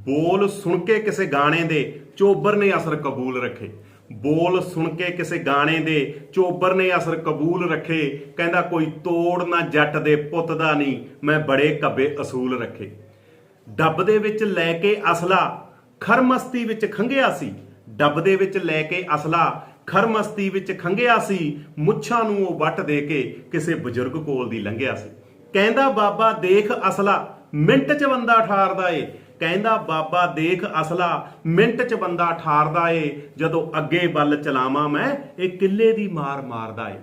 ਬੋਲ ਸੁਣ ਕੇ ਕਿਸੇ ਗਾਣੇ ਦੇ ਚੋਬਰ ਨੇ ਅਸਰ ਕਬੂਲ ਰੱਖੇ। ਬੋਲ ਸੁਣ ਕੇ ਕਿਸੇ ਗਾਣੇ ਦੇ ਚੋਬਰ ਨੇ ਅਸਰ ਕਬੂਲ ਰੱਖੇ। ਕਹਿੰਦਾ ਕੋਈ ਤੋੜ ਨਾ ਜੱਟ ਦੇ ਪੁੱਤ ਦਾ ਨਹੀਂ, ਮੈਂ ਬੜੇ ਕੱਬੇ ਅਸੂਲ ਰੱਖੇ। ਡੱਬ ਦੇ ਵਿੱਚ ਲੈ ਕੇ ਅਸਲਾ ਖਰਮਸਤੀ ਵਿੱਚ ਖੰਗਿਆ ਸੀ। ਡੱਬ ਦੇ ਵਿੱਚ ਲੈ ਕੇ ਅਸਲਾ ਖਰਮਸਤੀ ਵਿੱਚ ਖੰਗਿਆ ਸੀ। ਮੁੱਛਾਂ ਨੂੰ ਉਹ ਵੱਟ ਦੇ ਕੇ ਕਿਸੇ ਬਜ਼ੁਰਗ ਕੋਲ ਦੀ ਲੰਘਿਆ ਸੀ। ਕਹਿੰਦਾ, ਬਾਬਾ, ਦੇਖ ਅਸਲਾ, ਮਿੰਟ 'ਚ ਬੰਦਾ ਠਾਰਦਾ ਏ। ਕਹਿੰਦਾ, ਬਾਬਾ ਦੇਖ ਅਸਲਾ, ਮਿੰਟ 'ਚ ਬੰਦਾ ਠਾਰਦਾ ਏ, ਜਦੋਂ ਅੱਗੇ ਵੱਲ ਚਲਾਵਾਂ ਮੈਂ, ਇਹ ਕਿੱਲੇ ਦੀ ਮਾਰ ਮਾਰਦਾ ਏ।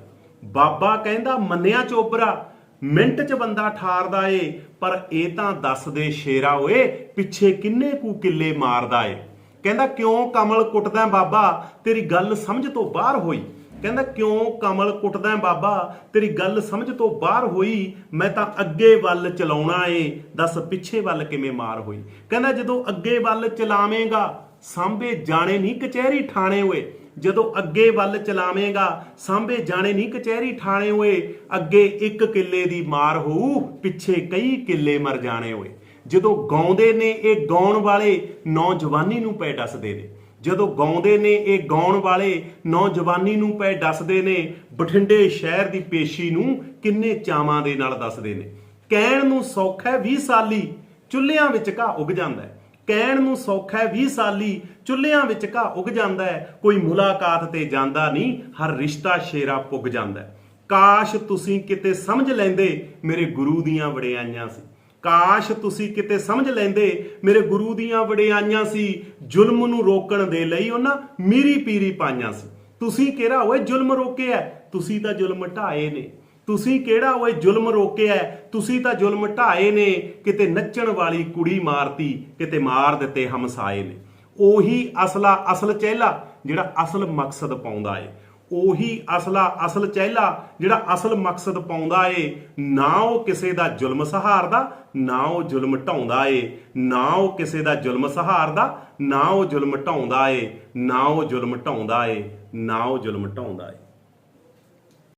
ਬਾਬਾ ਕਹਿੰਦਾ, ਮੰਨਿਆ ਚੋਬਰਾ ਮਿੰਟ 'ਚ ਬੰਦਾ ਠਾਰਦਾ ਏ, ਪਰ ਇਹ ਤਾਂ ਦੱਸ ਦੇ ਸ਼ੇਰਾ ਓਏ, ਪਿੱਛੇ ਕਿੰਨੇ ਕੁ ਕਿੱਲੇ ਮਾਰਦਾ ਏ। ਕਹਿੰਦਾ, ਕਿਉਂ ਕਮਲ ਕੁੱਟਦਾ ਬਾਬਾ? ਤੇਰੀ ਗੱਲ ਸਮਝ ਤੋਂ ਬਾਹਰ ਹੋਈ। ਕਹਿੰਦਾ, ਕਿਉਂ ਕਮਲ ਕੁੱਟਦਾ ਬਾਬਾ? ਤੇਰੀ ਗੱਲ ਸਮਝ ਤੋਂ ਬਾਹਰ ਹੋਈ, ਮੈਂ ਤਾਂ ਅੱਗੇ ਵੱਲ ਚਲਾਉਣਾ ਏ। ਦੱਸ, ਪਿੱਛੇ ਵੱਲ ਕਿਵੇਂ ਮਾਰ ਹੋਈ? ਕਹਿੰਦਾ, ਜਦੋਂ ਅੱਗੇ ਵੱਲ ਚਲਾਵੇਂਗਾ, ਸਾਂਭੇ ਜਾਣੇ ਨਹੀਂ ਕਚਹਿਰੀ ਠਾਣੇ ਹੋਏ ਜਦੋਂ ਅੱਗੇ ਵੱਲ ਚਲਾਵੇਂਗਾ, ਸਾਂਭੇ ਜਾਣੇ ਨਹੀਂ ਕਚਹਿਰੀ ਠਾਣੇ ਹੋਏ ਅੱਗੇ ਇੱਕ ਕਿੱਲੇ ਦੀ ਮਾਰ ਹੋਊ, ਪਿੱਛੇ ਕਈ ਕਿੱਲੇ ਮਰ ਜਾਣੇ ਹੋਏ ਜਦੋਂ ਗਾਉਂਦੇ ਨੇ ਇਹ ਗਾਉਣ ਵਾਲੇ, ਨੌਜਵਾਨੀ ਨੂੰ ਪੈ ਦੱਸਦੇ ਨੇ। ਜਦੋਂ ਗਾਉਂਦੇ ਨੇ, ਇਹ ਗਾਉਣ ਵਾਲੇ ਨੌਜਵਾਨੀ ਨੂੰ ਪਏ ਦੱਸਦੇ ਨੇ, ਬਠਿੰਡੇ ਸ਼ਹਿਰ ਦੀ ਪੇਸ਼ੀ ਨੂੰ ਕਿੰਨੇ ਚਾਵਾਂ ਦੇ ਨਾਲ ਦੱਸਦੇ ਨੇ। ਕਹਿਣ ਨੂੰ ਸੌਖਾ ਹੈ 20 ਸਾਲੀ ਚੁੱਲ੍ਹਿਆਂ ਵਿੱਚ ਘਾ ਉਗ ਜਾਂਦਾ ਹੈ। ਕਹਿਣ ਨੂੰ ਸੌਖਾ ਹੈ 20 ਸਾਲੀ ਚੁੱਲ੍ਹਿਆਂ ਵਿੱਚ ਘਾ ਉਗ ਜਾਂਦਾ ਹੈ। ਕੋਈ ਮੁਲਾਕਾਤ ਤੇ ਜਾਂਦਾ ਨਹੀਂ, ਹਰ ਰਿਸ਼ਤਾ ਸ਼ੇਰਾ ਪੁੱਗ ਜਾਂਦਾ ਹੈ। ਕਾਸ਼ ਤੁਸੀਂ ਕਿਤੇ ਸਮਝ ਲੈਂਦੇ, ਮੇਰੇ ਗੁਰੂ ਦੀਆਂ ਵਡਿਆਈਆਂ ਸੀ। ਕਾਸ਼ ਤੁਸੀਂ ਕਿਤੇ ਸਮਝ ਲੈਂਦੇ, ਮੇਰੇ ਗੁਰੂ ਦੀਆਂ ਵਡਿਆਈਆਂ ਸੀ, ਜ਼ੁਲਮ ਨੂੰ ਰੋਕਣ ਦੇ ਲਈ ਉਹਨਾਂ ਮੀਰੀ ਪੀਰੀ ਪਾਈਆਂ ਸੀ। ਤੁਸੀਂ ਕਿਹੜਾ ਓਏ ਜ਼ੁਲਮ ਰੋਕਿਆ ਤੁਸੀਂ ਤਾਂ ਜ਼ੁਲਮ ਢਾਏ ਨੇ। ਤੁਸੀਂ ਕਿਹੜਾ ਓਏ ਜ਼ੁਲਮ ਰੋਕਿਆ ਤੁਸੀਂ ਤਾਂ ਜ਼ੁਲਮ ਢਾਏ ਨੇ। ਕਿਤੇ ਨੱਚਣ ਵਾਲੀ ਕੁੜੀ ਮਾਰਤੀ, ਕਿਤੇ ਮਾਰ ਦਿੱਤੇ ਹਮਸਾਏ ਨੇ। ਉਹੀ ਅਸਲਾ ਅਸਲ ਚਹਿਲਾ ਜਿਹੜਾ ਅਸਲ ਮਕਸਦ ਪਾਉਂਦਾ ਏ। ਉਹੀ ਅਸਲਾ, ਅਸਲ ਚਹਿਲਾ ਜਿਹੜਾ ਅਸਲ ਮਕਸਦ ਪਾਉਂਦਾ ਏ, ਨਾ ਉਹ ਕਿਸੇ ਦਾ ਜ਼ੁਲਮ ਸਹਾਰਦਾ, ਨਾ ਉਹ ਜ਼ੁਲਮ ਢਾਉਂਦਾ ਏ, ਨਾ ਉਹ ਕਿਸੇ ਦਾ ਜ਼ੁਲਮ ਸਹਾਰਦਾ, ਨਾ ਉਹ ਜ਼ੁਲਮ ਢਾਉਂਦਾ ਏ, ਨਾ ਉਹ ਜ਼ੁਲਮ ਢਾਉਂਦਾ ਏ, ਨਾ ਉਹ ਜ਼ੁਲਮ ਢਾਉਂਦਾ ਏ।